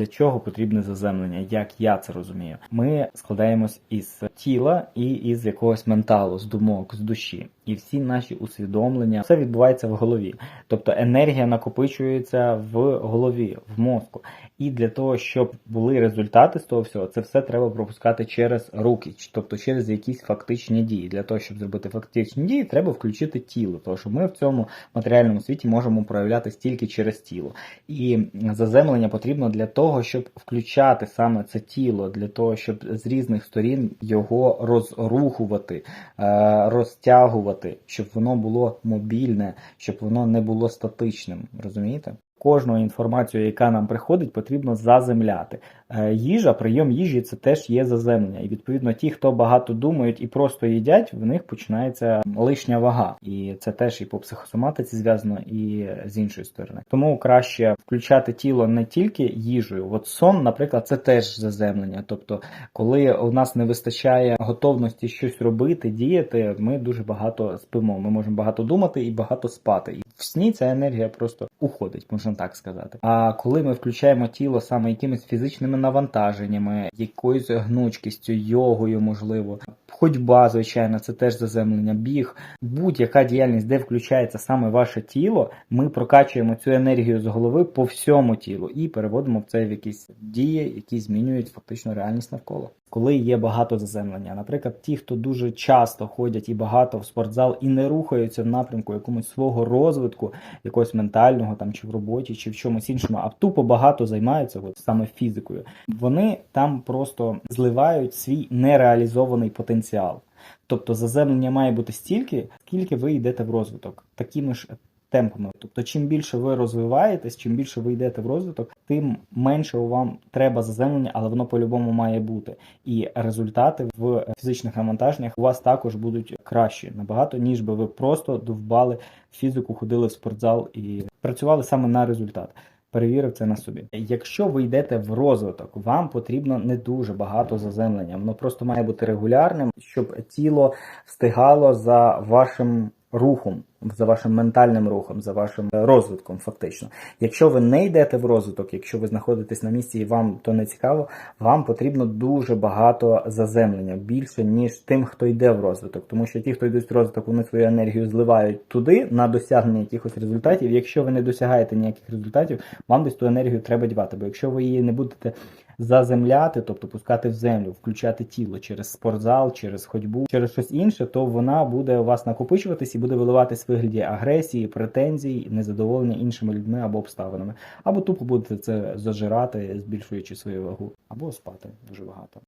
Для чого потрібне заземлення? Як я це розумію? Ми складаємось із тіла і із якогось менталу, з думок, з душі. І всі наші усвідомлення все відбувається в голові. Тобто енергія накопичується в голові, в мозку. І для того, щоб були результати з того всього, це все треба пропускати через руки, тобто через якісь фактичні дії. Для того, щоб зробити фактичні дії, треба включити тіло. Тому що ми в цьому матеріальному світі можемо проявлятися тільки через тіло. І заземлення потрібно для того, щоб включати саме це тіло, для того, щоб з різних сторін його розрухувати, е, розтягувати, щоб воно було мобільне, щоб воно не було статичним. Розумієте? Кожну інформацію, яка нам приходить, потрібно заземляти. Е, Їжа, прийом їжі це теж є заземлення. І відповідно, ті, хто багато думають і просто їдять, в них починається лишня вага. І це теж і по психосоматиці зв'язано, і з іншої сторони. Тому краще включати тіло не тільки їжею. От сон, наприклад, це теж заземлення. Тобто, коли у нас не вистачає готовності щось робити, діяти, ми дуже багато спимо. Ми можемо багато думати і багато спати. І в сні ця енергія просто уходить, можна так сказати. А коли ми включаємо тіло саме якимись фізичними навантаженнями, якоюсь гнучкістю, йогою, можливо, ходьба, звичайно, це теж заземлення, біг, будь-яка діяльність, де включається саме ваше тіло, ми прокачуємо цю енергію з голови по всьому тілу і переводимо в це в якісь дії, які змінюють фактично реальність навколо. Коли є багато заземлення, наприклад, ті, хто дуже часто ходять і багато в спортзал і не рухаються в напрямку якомусь свого розвитку, якогось ментального там чи в роботі, чи в чомусь іншому, а тупо багато займаються от, саме фізикою, вони там просто зливають свій нереалізований потенціал. Тобто заземлення має бути стільки, скільки ви йдете в розвиток, такими ж темпами. Тобто, чим більше ви розвиваєтесь, чим більше ви йдете в розвиток, тим менше вам треба заземлення, але воно по-любому має бути. І результати в фізичних навантаженнях у вас також будуть кращі набагато, ніж би ви просто довбали фізику, ходили в спортзал і працювали саме на результат. Перевірив це на собі. Якщо ви йдете в розвиток, вам потрібно не дуже багато заземлення. Воно просто має бути регулярним, щоб тіло встигало за вашим рухом, за вашим ментальним рухом, за вашим розвитком, фактично. Якщо ви не йдете в розвиток, якщо ви знаходитесь на місці і вам то не цікаво, вам потрібно дуже багато заземлення, більше ніж тим, хто йде в розвиток. Тому що ті, хто йдуть в розвиток, вони свою енергію зливають туди на досягнення якихось результатів. Якщо ви не досягаєте ніяких результатів, вам десь ту енергію треба дівати. Бо якщо ви її не будете заземляти, тобто пускати в землю, включати тіло через спортзал, через ходьбу, через щось інше, то вона буде у вас накопичуватись і буде виливатись в вигляді агресії, претензій, незадоволення іншими людьми або обставинами, або тупо будете це зажирати, збільшуючи свою вагу, або спати дуже багато.